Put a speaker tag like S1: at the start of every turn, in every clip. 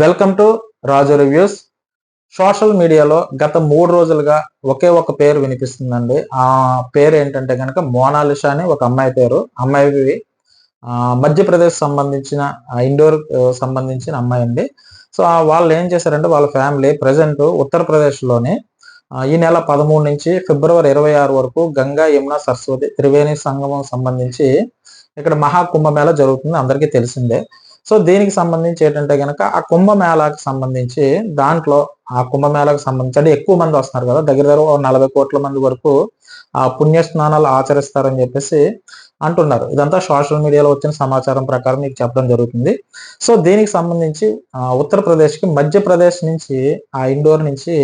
S1: Welcome to Raju reviews social మీడియాలో గత మూడు రోజులుగా ఒకే ఒక పేరు వినిపిస్తుందండి. ఆ పేరు ఏంటంటే కనుక మోనాలిషా అని ఒక అమ్మాయి పేరు. అమ్మాయి మధ్యప్రదేశ్ సంబంధించిన ఇండోర్ సంబంధించిన అమ్మాయి అండి. సో వాళ్ళు ఏం చేశారంటే వాళ్ళ ఫ్యామిలీ ప్రజెంట్ ఉత్తరప్రదేశ్లోని ఈ నెల పదమూడు నుంచి ఫిబ్రవరి ఇరవై ఆరు వరకు గంగా యమున సరస్వతి త్రివేణి సంగమం సంబంధించి ఇక్కడ మహాకుంభమేళ జరుగుతుంది. అందరికీ తెలిసిందే. సో దీనికి సంబంధించి ఏంటంటే కనుక ఆ కుంభమేళాకి సంబంధించి దాంట్లో ఆ కుంభమేళాకు సంబంధించి అంటే ఎక్కువ మంది వస్తున్నారు కదా దగ్గర దగ్గర నలభై కోట్ల మంది వరకు ఆ పుణ్య స్నానాలు ఆచరిస్తారని చెప్పేసి అంటున్నారు. ఇదంతా సోషల్ మీడియాలో వచ్చిన సమాచారం ప్రకారం మీకు చెప్పడం జరుగుతుంది. సో దీనికి సంబంధించి ఉత్తరప్రదేశ్కి మధ్యప్రదేశ్ నుంచి ఆ ఇండోర్ నుంచి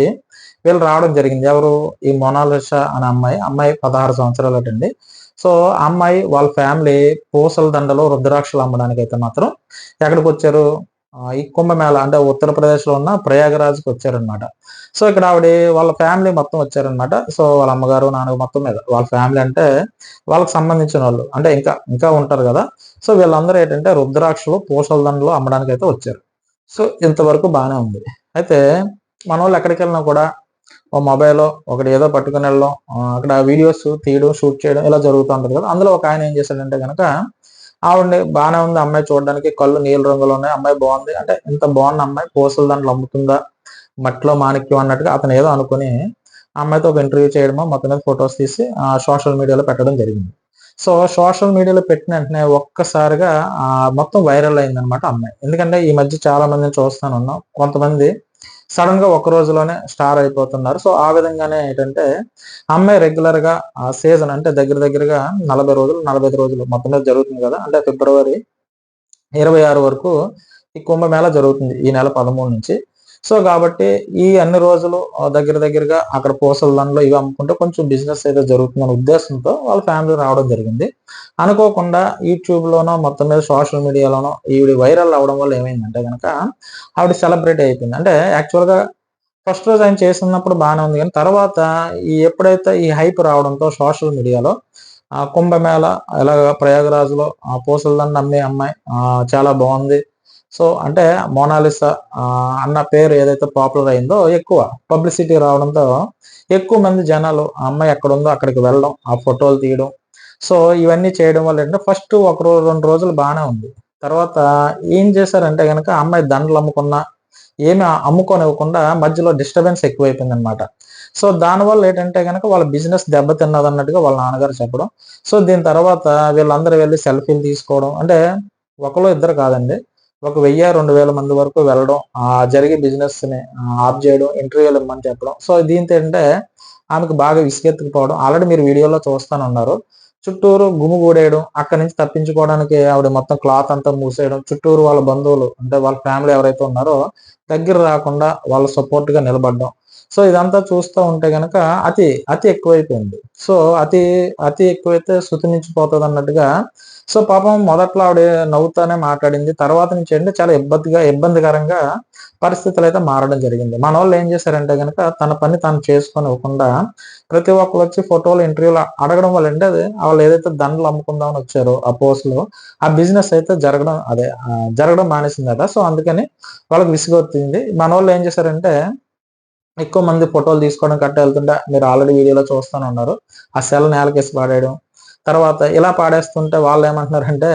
S1: వీళ్ళు రావడం జరిగింది. ఎవరు? ఈ మొనాలిషా అనే అమ్మాయి. అమ్మాయి పదహారు సంవత్సరాలు అటండి సో అమ్మాయి వాళ్ళ ఫ్యామిలీ పూసల దండలో రుద్రాక్షలు అమ్మడానికి అయితే మాత్రం ఎక్కడికి వచ్చారు? ఈ కుంభమేళ అంటే ఉత్తరప్రదేశ్లో ఉన్న ప్రయాగరాజ్కి వచ్చారనమాట సో ఇక్కడ ఆవిడ వాళ్ళ ఫ్యామిలీ మొత్తం వచ్చారనమాట సో వాళ్ళ అమ్మగారు నాన్న మొత్తం మీద వాళ్ళ ఫ్యామిలీ అంటే వాళ్ళకి సంబంధించిన వాళ్ళు. అంటే ఇంకా ఇంకా ఉంటారు కదా. సో వీళ్ళందరూ ఏంటంటే రుద్రాక్షలు పూసల దండలు అమ్మడానికి అయితే వచ్చారు. సో ఇంతవరకు బాగానే ఉంది. అయితే మన వాళ్ళు ఎక్కడికి వెళ్ళినా కూడా ఓ మొబైల్ ఒకటి ఏదో పట్టుకుని వెళ్ళడం అక్కడ వీడియోస్ తీయడం షూట్ చేయడం ఇలా జరుగుతూ ఉంటుంది కదా. అందులో ఒక ఆయన ఏం చేశాడంటే కనుక ఆవిడ బాగానే ఉంది అమ్మాయి చూడడానికి కళ్ళు నీల రంగులో ఉన్నాయి అమ్మాయి బాగుంది అంటే ఇంత బాగున్న అమ్మాయి పూసలు దాంట్లో అమ్ముతుందా మట్టిలో మాణిక్యం అన్నట్టుగా అతను ఏదో అనుకుని అమ్మాయితో ఒక ఇంటర్వ్యూ చేయడమో మొత్తం మీద ఫొటోస్ తీసి సోషల్ మీడియాలో పెట్టడం జరిగింది. సో సోషల్ మీడియాలో పెట్టిన వెంటనే ఒక్కసారిగా మొత్తం వైరల్ అయిందనమాట అమ్మాయి. ఎందుకంటే ఈ మధ్య చాలా మందిని చూస్తాను ఉన్నాం కొంతమంది సడన్గా ఒక రోజులోనే స్టార్ అయిపోతున్నారు. సో ఆ విధంగానే ఏంటంటే అమ్మాయి రెగ్యులర్గా ఆ సీజన్ అంటే దగ్గర దగ్గరగా నలభై రోజులు నలభై రోజులు మొత్తం మీద జరుగుతుంది కదా. అంటే ఫిబ్రవరి ఇరవై ఆరు వరకు ఈ కుంభమేళ జరుగుతుంది ఈ నెల పదమూడు నుంచి. సో కాబట్టి ఈ అన్ని రోజులు దగ్గర దగ్గరగా అక్కడ పూసల దానిలో ఇవి అమ్ముకుంటే కొంచెం బిజినెస్ అయితే జరుగుతుందనే ఉద్దేశంతో వాళ్ళ ఫ్యామిలీ రావడం జరిగింది. అనుకోకుండా యూట్యూబ్లోనో మొత్తం మీద సోషల్ మీడియాలోనో ఈవిడ వైరల్ అవడం వల్ల ఏమైందంటే కనుక ఆవిడ సెలబ్రేట్ అయిపోయింది. అంటే యాక్చువల్గా ఫస్ట్ రోజు ఆయన చేస్తున్నప్పుడు బాగానే ఉంది కానీ తర్వాత ఈ ఎప్పుడైతే ఈ హైప్ రావడంతో సోషల్ మీడియాలో ఆ కుంభమేళ ఎలాగ ప్రయాగరాజులో ఆ పూసల దండ అమ్మే అమ్మాయి చాలా బాగుంది. సో అంటే మోనాలిసా అన్న పేరు ఏదైతే పాపులర్ అయిందో ఎక్కువ పబ్లిసిటీ రావడంతో ఎక్కువ మంది జనాలు ఆ అమ్మాయి ఎక్కడుందో అక్కడికి వెళ్ళడం ఆ ఫోటోలు తీయడం. సో ఇవన్నీ చేయడం వల్ల ఏంటంటే ఫస్ట్ ఒక రోజు రెండు రోజులు బాగానే ఉంది. తర్వాత ఏం చేశారంటే కనుక అమ్మాయి దండలు అమ్ముకున్న ఏమి అమ్ముకోనివ్వకుండా మధ్యలో డిస్టర్బెన్స్ ఎక్కువైపోయింది అనమాట సో దానివల్ల ఏంటంటే కనుక వాళ్ళ బిజినెస్ దెబ్బతిన్నది అన్నట్టుగా వాళ్ళ నాన్నగారు చెప్పడం. సో దీని తర్వాత వీళ్ళందరూ వెళ్ళి సెల్ఫీలు తీసుకోవడం. అంటే ఒకరు ఇద్దరు కాదండి ఒక వెయ్యి రెండు వేల మంది వరకు వెళ్ళడం జరిగే బిజినెస్ని ఆఫ్ చేయడం ఇంటర్వ్యూలు ఇమ్మని చెప్పడం. సో దీంతో ఏంటంటే ఆమెకు బాగా విసుగెత్తుకుపోవడం. ఆల్రెడీ మీరు వీడియోలో చూస్తానున్నారు. చుట్టూరు గుమిగూడేయడం అక్కడి నుంచి తప్పించుకోవడానికి ఆవిడ మొత్తం క్లాత్ అంతా మూసేయడం చుట్టూరు వాళ్ళ బంధువులు అంటే వాళ్ళ ఫ్యామిలీ ఎవరైతే ఉన్నారో దగ్గర రాకుండా వాళ్ళ సపోర్ట్గా నిలబడడం. సో ఇదంతా చూస్తూ ఉంటే గనక అతి అతి ఎక్కువైపోయింది. సో అతి అతి ఎక్కువైతే శృతి మించిపోతుంది అన్నట్టుగా సో పాపం మొదట్లో ఆవిడ నవ్వుతానే మాట్లాడింది. తర్వాత నుంచి అంటే చాలా ఇబ్బందిగా ఇబ్బందికరంగా పరిస్థితులు అయితే మారడం జరిగింది. మన వాళ్ళు ఏం చేశారంటే కనుక తన పని తాను చేసుకొని ఇవ్వకుండా ప్రతి ఒక్కరు వచ్చి ఫోటోలు ఇంటర్వ్యూలు అడగడం వల్ల అంటే అది వాళ్ళు ఏదైతే దండలు అమ్ముకుందామని వచ్చారో ఆ పోస్ట్లో ఆ బిజినెస్ అయితే జరగడం అదే జరగడం మానేసిందట. సో అందుకని వాళ్ళకి విసుగొత్తింది మన వాళ్ళు ఏం చేశారంటే ఎక్కువ మంది ఫోటోలు తీసుకోవడం కట్ట వెళ్తుంటే మీరు ఆల్రెడీ వీడియోలో చూస్తూనే ఉన్నారు ఆ సెల్ నేలకేసి పాడేయడం. తర్వాత ఇలా పాడేస్తుంటే వాళ్ళు ఏమంటున్నారంటే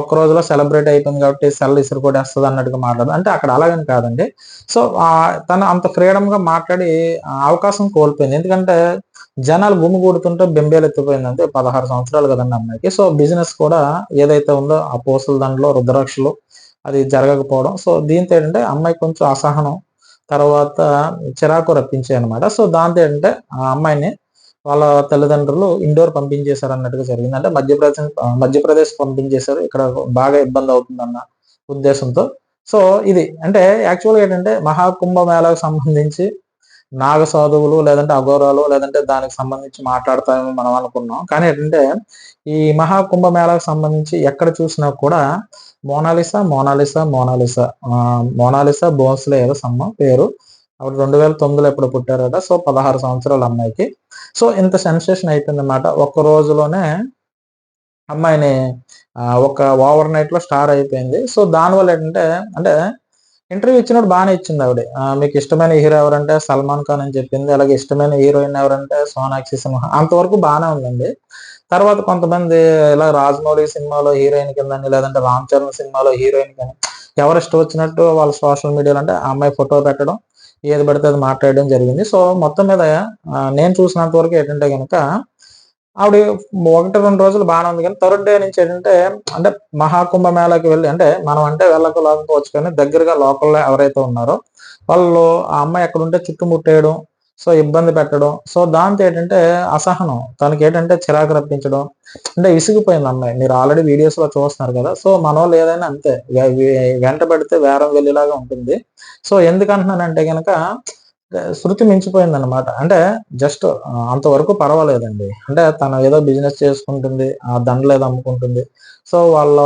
S1: ఒక్క రోజులో సెలబ్రేట్ అయిపోయింది కాబట్టి సెల్ ఇసురు వస్తుంది అన్నట్టుగా మాట్లాడదు అంటే అక్కడ అలాగని కాదండి. సో తను అంత ఫ్రీడమ్గా మాట్లాడి అవకాశం కోల్పోయింది. ఎందుకంటే జనాలు గుమ్మి కూడుతుంటే బెంబేలు ఎత్తిపోయింది అంటే పదహారు సంవత్సరాలు కదండి అమ్మాయికి. సో బిజినెస్ కూడా ఏదైతే ఉందో ఆ పూసల దాంట్లో రుద్రాక్షలు అది జరగకపోవడం. సో దీంతో ఏంటంటే అమ్మాయి కొంచెం అసహనం తర్వాత చిరాకు రప్పించాయి అనమాట సో దాంతో ఏంటంటే ఆ అమ్మాయిని వాళ్ళ తల్లిదండ్రులు ఇండోర్ పంపించేశారు అన్నట్టుగా జరిగింది. అంటే మధ్యప్రదేశ్ మధ్యప్రదేశ్ పంపించేశారు. ఇక్కడ బాగా ఇబ్బంది అవుతుందన్న ఉద్దేశంతో. సో ఇది అంటే యాక్చువల్గా ఏంటంటే మహాకుంభ మేళకు సంబంధించి నాగ సాధువులు లేదంటే అఘోరాలు లేదంటే దానికి సంబంధించి మాట్లాడతామని మనం అనుకున్నాం. కానీ ఏంటంటే ఈ మహాకుంభ మేళకు సంబంధించి ఎక్కడ చూసినా కూడా మోనాలిసా మోనాలిసా మోనాలిసా. మోనాలిసా బోన్స్లే ఏదో సమ్మ పేరు. అప్పుడు రెండు వేల తొమ్మిదిలో ఎప్పుడు పుట్టారట. సో పదహారు సంవత్సరాల అమ్మాయికి. సో ఇంత సెన్సేషన్ అయిపోయిందన్నమాట. ఒక్క రోజులోనే అమ్మాయిని ఒక ఓవర్ నైట్లో స్టార్ అయిపోయింది. సో దానివల్ల ఏంటంటే అంటే ఇంటర్వ్యూ ఇచ్చినప్పుడు బాగానే ఇచ్చింది ఆవిడ. మీకు ఇష్టమైన హీరో ఎవరంటే సల్మాన్ ఖాన్ అని చెప్పింది అలాగే ఇష్టమైన హీరోయిన్ ఎవరంటే సోనాక్షి సిన్హా అంతవరకు బాగానే ఉందండి. తర్వాత కొంతమంది ఇలా రాజమౌళి సినిమాలో హీరోయిన్ కిందని లేదంటే రామ్ చరణ్ సినిమాలో హీరోయిన్ కానీ ఎవరు ఇష్టం వచ్చినట్టు వాళ్ళ సోషల్ మీడియాలో అంటే ఆ అమ్మాయి ఫోటో పెట్టడం ఏది పడితే అది మాట్లాడడం జరిగింది. సో మొత్తం మీద నేను చూసినంత వరకు ఏంటంటే కనుక ఆవిడ ఒకటి రెండు రోజులు బాగానే ఉంది. కానీ థర్డ్ డే నుంచి ఏంటంటే అంటే మహాకుంభ మేళాకి వెళ్ళి అంటే మనం అంటే వెళ్ళక లేకపోవచ్చు కానీ దగ్గరగా లోకల్లో ఎవరైతే ఉన్నారో వాళ్ళు ఆ అమ్మాయి ఎక్కడుంటే చుట్టుముట్టేయడం సో ఇబ్బంది పెట్టడం. సో దాంతో ఏంటంటే అసహనం. తనకి ఏంటంటే చిరాకు రప్పించడం. అంటే విసిగిపోయింది అమ్మాయి. మీరు ఆల్రెడీ వీడియోస్లో చూస్తున్నారు కదా. సో మన వాళ్ళు ఏదైనా అంతే. వెంట పెడితే వేరం వెళ్ళేలాగా ఉంటుంది. సో ఎందుకంటున్నానంటే కనుక శృతి మించిపోయింది అనమాట అంటే జస్ట్ అంతవరకు పర్వాలేదండి. అంటే తను ఏదో బిజినెస్ చేసుకుంటుంది ఆ దండలు ఏదో అమ్ముకుంటుంది. సో వాళ్ళ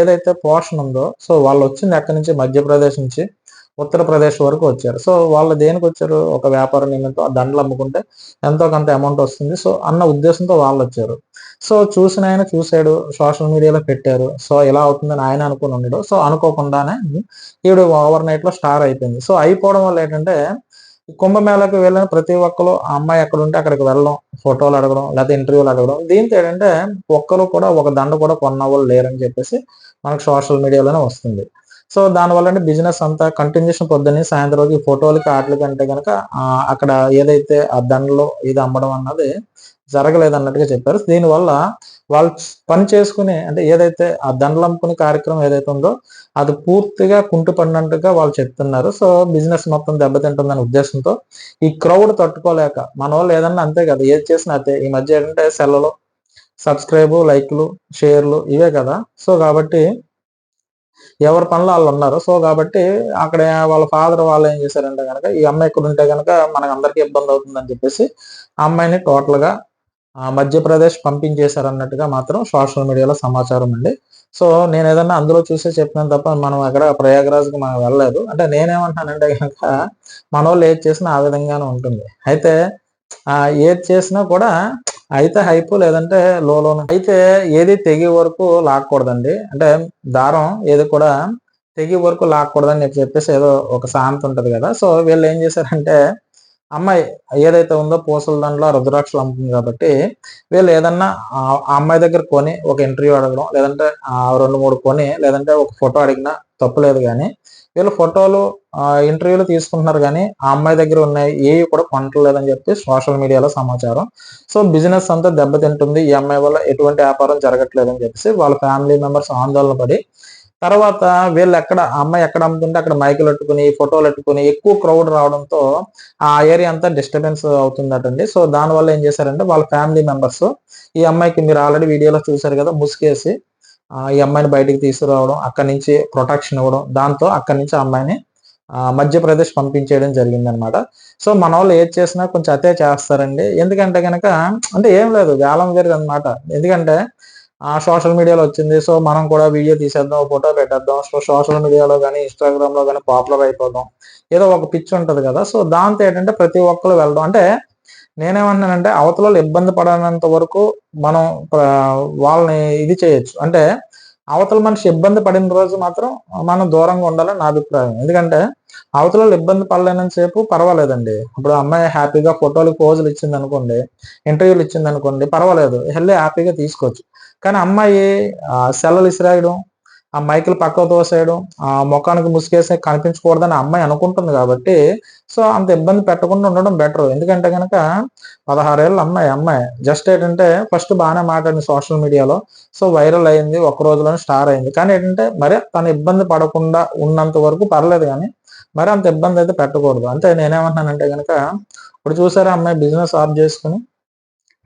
S1: ఏదైతే పోర్షన్ ఉందో సో వాళ్ళు వచ్చింది ఎక్కడి నుంచి మధ్యప్రదేశ్ నుంచి ఉత్తరప్రదేశ్ వరకు వచ్చారు. సో వాళ్ళు దేనికి వచ్చారు? ఒక వ్యాపార నిమిత్తం ఆ దండలు అమ్ముకుంటే ఎంతో కొంత అమౌంట్ వస్తుంది. సో అన్న ఉద్దేశంతో వాళ్ళు వచ్చారు. సో చూసిన ఆయన చూశాడు సోషల్ మీడియాలో పెట్టారు. సో ఇలా అవుతుందని ఆయన అనుకుని ఉండడు. సో అనుకోకుండానే ఈవిడ ఓవర్ నైట్లో స్టార్ అయిపోయింది. సో అయిపోవడం వల్ల ఏంటంటే కుంభమేళకు వెళ్ళిన ప్రతి ఒక్కరు ఆ అమ్మాయి ఎక్కడ ఉంటే అక్కడికి వెళ్ళడం ఫోటోలు అడగడం లేకపోతే ఇంటర్వ్యూలు అడగడం. దీంతో ఏంటంటే ఒక్కరు కూడా ఒక దండ కూడా కొన్న వాళ్ళు లేరని చెప్పేసి మనకు సోషల్ మీడియాలోనే వస్తుంది. సో దానివల్ల అంటే బిజినెస్ అంతా కంటిన్యూషన్ పొద్దున్నే సాయంత్రం వరకు ఫోటోలకి ఆటలకి అంటే కనుక అక్కడ ఏదైతే ఆ దండలో ఇది అమ్మడం అన్నది జరగలేదన్నట్టుగా చెప్పారు. దీనివల్ల వాళ్ళు పని చేసుకునే అంటే ఏదైతే ఆ దండలు అమ్ముకునే కార్యక్రమం ఏదైతే ఉందో అది పూర్తిగా కుంటుపడినట్టుగా వాళ్ళు చెప్తున్నారు. సో బిజినెస్ మొత్తం దెబ్బతింటుందనే ఉద్దేశంతో ఈ క్రౌడ్ తట్టుకోలేక మన వాళ్ళు ఏదన్నా అంతే కదా ఏది చేసినా అంతే. ఈ మధ్య ఏంటంటే సెల్లలో సబ్స్క్రైబ్ లైక్లు షేర్లు ఇవే కదా. సో కాబట్టి ఎవరి పనులు వాళ్ళు ఉన్నారు. సో కాబట్టి అక్కడ వాళ్ళ ఫాదర్ వాళ్ళు ఏం చేశారంటే కనుక ఈ అమ్మాయి ఇక్కడ ఉంటే కనుక మనకు అందరికీ ఇబ్బంది అవుతుందని చెప్పేసి అమ్మాయిని టోటల్గా మధ్యప్రదేశ్ పంపించేశారు అన్నట్టుగా మాత్రం సోషల్ మీడియాలో సమాచారం అండి సో నేను ఏదన్నా అందులో చూసే చెప్పినాను తప్ప మనం ఎక్కడ ప్రయాగరాజ్కి మనం వెళ్ళలేదు. అంటే నేనేమంటానంటే కనుక మన వాళ్ళు ఏది చేసినా ఆ విధంగానే ఉంటుంది. అయితే ఏది చేసినా కూడా అయితే హైపు లేదంటే లోలో అయితే ఏది తెగి వరకు లాక్కూడదండి. అంటే దారం ఏది కూడా తెగి వరకు లాక్కూడదని చెప్పేసి ఏదో ఒక సామెత ఉంటుంది కదా. సో వీళ్ళు ఏం చేశారంటే అమ్మాయి ఏదైతే ఉందో పూసల దాంట్లో రుద్రాక్షలు అమ్ముతుంది కాబట్టి వీళ్ళు ఏదన్నా ఆ అమ్మాయి దగ్గర కొని ఒక ఇంటర్వ్యూ అడగడం లేదంటే రెండు మూడు కొని లేదంటే ఒక ఫోటో అడిగినా తప్పులేదు కానీ వీళ్ళు ఫోటోలు ఇంటర్వ్యూలు తీసుకుంటున్నారు కానీ ఆ అమ్మాయి దగ్గర ఉన్నాయి ఏవి కూడా కొనట్లేదని చెప్పి సోషల్ మీడియాలో సమాచారం. సో బిజినెస్ అంతా దెబ్బతింటుంది. ఈ అమ్మాయి వల్ల ఎటువంటి వ్యాపారం జరగట్లేదని చెప్పేసి వాళ్ళ ఫ్యామిలీ మెంబర్స్ ఆందోళన పడి తర్వాత వీళ్ళు ఎక్కడ అమ్మాయి ఎక్కడ అమ్ముతుంటే అక్కడ మైకులు పెట్టుకుని ఫోటోలు పెట్టుకుని ఎక్కువ క్రౌడ్ రావడంతో ఆ ఏరియా అంతా డిస్టర్బెన్స్ అవుతుందటండి. సో దానివల్ల ఏం చేశారంటే వాళ్ళ ఫ్యామిలీ మెంబర్స్ ఈ అమ్మాయికి మీరు ఆల్రెడీ వీడియోలో చూశారు కదా ముసుకేసి ఈ అమ్మాయిని బయటికి తీసుకురావడం అక్కడి నుంచి ప్రొటెక్షన్ ఇవ్వడం దాంతో అక్కడి నుంచి అమ్మాయిని మధ్యప్రదేశ్ పంపించేయడం జరిగిందనమాట సో మన వాళ్ళు ఏది చేసినా కొంచెం అతే చేస్తారండి. ఎందుకంటే కనుక అంటే ఏం లేదు వేలం వేరు అనమాట ఎందుకంటే సోషల్ మీడియాలో వచ్చింది. సో మనం కూడా వీడియో తీసేద్దాం ఫోటో పెట్టేద్దాం. సో సోషల్ మీడియాలో కానీ ఇన్స్టాగ్రామ్లో కానీ పాపులర్ అయిపోదాం. ఏదో ఒక పిచ్ ఉంటుంది కదా. సో దాంతో ఏంటంటే ప్రతి ఒక్కరు వెళ్ళడం అంటే నేనేమంటున్నానంటే అవతల ఇబ్బంది పడనంత వరకు మనం వాళ్ళని ఇది చేయొచ్చు. అంటే అవతల మనిషి ఇబ్బంది పడిన రోజు మాత్రం మనం దూరంగా ఉండాలని నా అభిప్రాయం. ఎందుకంటే అవతల ఇబ్బంది పడలేనని సేపు పర్వాలేదండి. ఇప్పుడు అమ్మాయి హ్యాపీగా ఫోటోలు పోజులు ఇచ్చింది అనుకోండి ఇంటర్వ్యూలు ఇచ్చింది అనుకోండి పర్వాలేదు. వెళ్ళి హ్యాపీగా తీసుకోవచ్చు. కానీ అమ్మాయి ఆ, సెల్లలు ఇసిరాయడం ఆ మైకులు పక్కకు తోసేయడం ఆ ముఖానికి ముసుగేసి కనిపించకూడదని అమ్మాయి అనుకుంటుంది కాబట్టి సో అంత ఇబ్బంది పెట్టకుండా ఉండడం బెటర్. ఎందుకంటే కనుక పదహారేళ్ళ అమ్మాయి అమ్మాయి. జస్ట్ ఏంటంటే ఫస్ట్ బాగానే మాట్లాడింది సోషల్ మీడియాలో. సో వైరల్ అయింది ఒక రోజులోనే స్టార్ అయింది. కానీ ఏంటంటే మరి తను ఇబ్బంది పడకుండా ఉన్నంత వరకు పర్లేదు కానీ మరి అంత ఇబ్బంది అయితే పెట్టకూడదు. అంటే నేనేమంటున్నానంటే కనుక ఇప్పుడు చూసారా అమ్మాయి బిజినెస్ ఆఫ్ చేసుకుని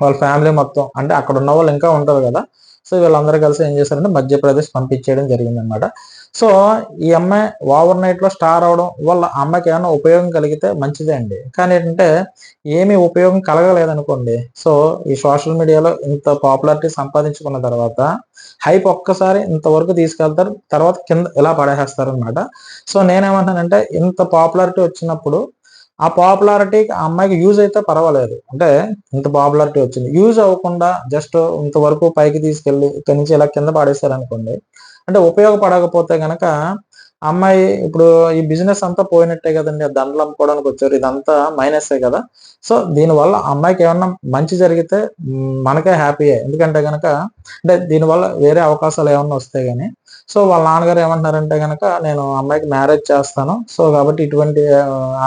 S1: వాళ్ళ ఫ్యామిలీ మొత్తం అంటే అక్కడ ఉన్న వాళ్ళు ఇంకా ఉంటారు కదా. సో వీళ్ళందరూ కలిసి ఏం చేశారంటే మధ్యప్రదేశ్ పంపించేయడం జరిగిందనమాట సో ఈ అమ్మాయి ఓవర్ నైట్లో స్టార్ అవడం వల్ల అమ్మాయికి ఏమైనా ఉపయోగం కలిగితే మంచిదే అండి. కానీ ఏంటంటే ఏమీ ఉపయోగం కలగలేదనుకోండి. సో ఈ సోషల్ మీడియాలో ఇంత పాపులారిటీ సంపాదించుకున్న తర్వాత హైప్ ఒక్కసారి ఇంతవరకు తీసుకెళ్తారు తర్వాత కింద ఇలా పడేసేస్తారు అనమాట సో నేనేమంటానంటే ఇంత పాపులారిటీ వచ్చినప్పుడు ఆ పాపులారిటీ ఆ అమ్మాయికి యూజ్ అయితే పర్వాలేదు. అంటే ఇంత పాపులారిటీ వచ్చింది. యూజ్ అవ్వకుండా జస్ట్ ఇంతవరకు పైకి తీసుకెళ్ళి ఇక్కడి నుంచి ఇలా కింద పడేసారనుకోండి అంటే ఉపయోగపడకపోతే గనక అమ్మాయి ఇప్పుడు ఈ బిజినెస్ అంతా పోయినట్టే కదండి. ఆ దండలు అమ్ముకోవడానికి వచ్చారు. ఇదంతా మైనసే కదా. సో దీనివల్ల అమ్మాయికి ఏమన్నా మంచి జరిగితే మనకే హ్యాపీయే ఎందుకంటే కనుక అంటే దీనివల్ల వేరే అవకాశాలు ఏమన్నా వస్తాయి కానీ సో వాళ్ళ నాన్నగారు ఏమంటున్నారంటే కనుక నేను అమ్మాయికి మ్యారేజ్ చేస్తాను. సో కాబట్టి ఇటువంటి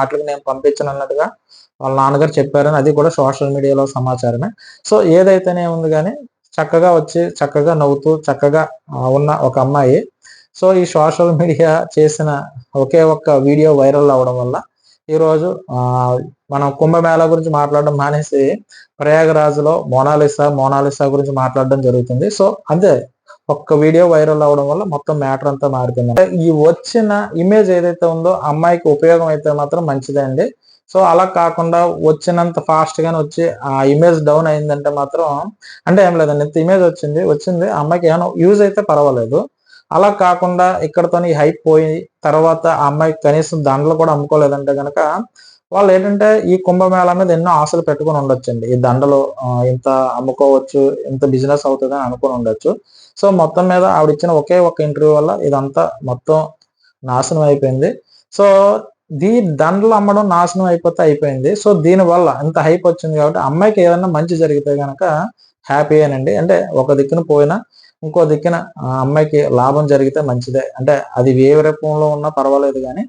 S1: ఆటలకు నేను పంపించను అన్నట్టుగా వాళ్ళ నాన్నగారు చెప్పారని అది కూడా సోషల్ మీడియాలో సమాచారమే. సో ఏదైతేనే ఉంది కానీ చక్కగా వచ్చి చక్కగా నవ్వుతూ చక్కగా ఉన్న ఒక అమ్మాయి. సో ఈ సోషల్ మీడియా చేసిన ఒకే ఒక్క వీడియో వైరల్ అవ్వడం వల్ల ఈరోజు మనం కుంభమేళా గురించి మాట్లాడడం మానేసి ప్రయాగరాజ్లో మోనాలిసా మోనాలిసా గురించి మాట్లాడడం జరుగుతుంది. సో అంతే. ఒక్క వీడియో వైరల్ అవడం వల్ల మొత్తం మ్యాటర్ అంతా మారిపోయింది. అంటే ఈ వచ్చిన ఇమేజ్ ఏదైతే ఉందో అమ్మాయికి ఉపయోగం అయితే మాత్రం మంచిదే అండి సో అలా కాకుండా వచ్చినంత ఫాస్ట్ గానే వచ్చి ఆ ఇమేజ్ డౌన్ అయిందంటే మాత్రం అంటే ఏం లేదండి ఇంత ఇమేజ్ వచ్చింది వచ్చింది అమ్మాయికి ఏమైనా యూజ్ అయితే పర్వాలేదు. అలా కాకుండా ఇక్కడతో ఈ హైప్ పోయి తర్వాత ఆ అమ్మాయికి కనీసం దండలు కూడా అమ్ముకోలేదంటే గనక వాళ్ళు ఏంటంటే ఈ కుంభమేళా మీద ఎన్నో ఆశలు పెట్టుకుని ఉండొచ్చండి. ఈ దండలు ఇంత అమ్ముకోవచ్చు ఇంత బిజినెస్ అవుతుంది అని అనుకుని ఉండొచ్చు. సో మొత్తం మీద ఆవిడ ఇచ్చిన ఒకే ఒక ఇంటర్వ్యూ వల్ల ఇదంతా మొత్తం నాశనం అయిపోయింది. సో దీ దండలు అమ్మడం నాశనం అయిపోతే అయిపోయింది. సో దీని వల్ల ఇంత హైప్ వచ్చింది కాబట్టి అమ్మాయికి ఏదైనా మంచి జరిగితే కనుక హ్యాపీ అనండి అంటే ఒక దిక్కున పోయినా ఇంకో దిక్కున ఆ అమ్మాయికి లాభం జరిగితే మంచిదే. అంటే అది ఏ రూపంలో ఉన్నా పర్వాలేదు కానీ.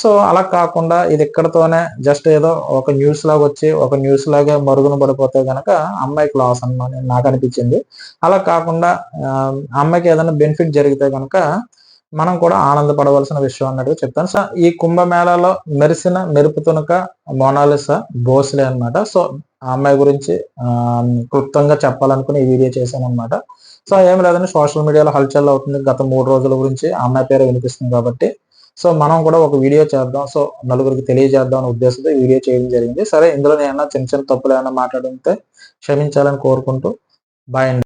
S1: సో అలా కాకుండా ఇది ఇక్కడతోనే జస్ట్ ఏదో ఒక న్యూస్ లాగా వచ్చి ఒక న్యూస్ లాగా మరుగున పడిపోతే కనుక అమ్మాయికి లాస్ అన్నమాట నాకు అనిపించింది. అలా కాకుండా అమ్మాయికి ఏదైనా బెనిఫిట్ జరిగితే కనుక మనం కూడా ఆనందపడవలసిన విషయం అన్నట్టుగా చెప్తాను. సో ఈ కుంభమేళాలో మెరిసిన మెరుపుతునక మోనాలిసా భోస్లే అన్నమాట. సో ఆ అమ్మాయి గురించి క్లుప్తంగా చెప్పాలనుకుని ఈ వీడియో చేశాను అనమాట సో ఏం లేదని సోషల్ మీడియాలో హల్చల్ అవుతుంది. గత మూడు రోజుల గురించి ఆ అమ్మాయి పేరు వినిపిస్తుంది కాబట్టి. సో మనం కూడా ఒక వీడియో చేద్దాం. సో నలుగురికి తెలియజేద్దాం అనే ఉద్దేశంతో ఈ వీడియో చేయడం జరిగింది. సరే ఇందులో నేను చిన్న చిన్న తప్పులు ఏమైనా మాట్లాడితే క్షమించాలని కోరుకుంటూ బాయ్ అండి.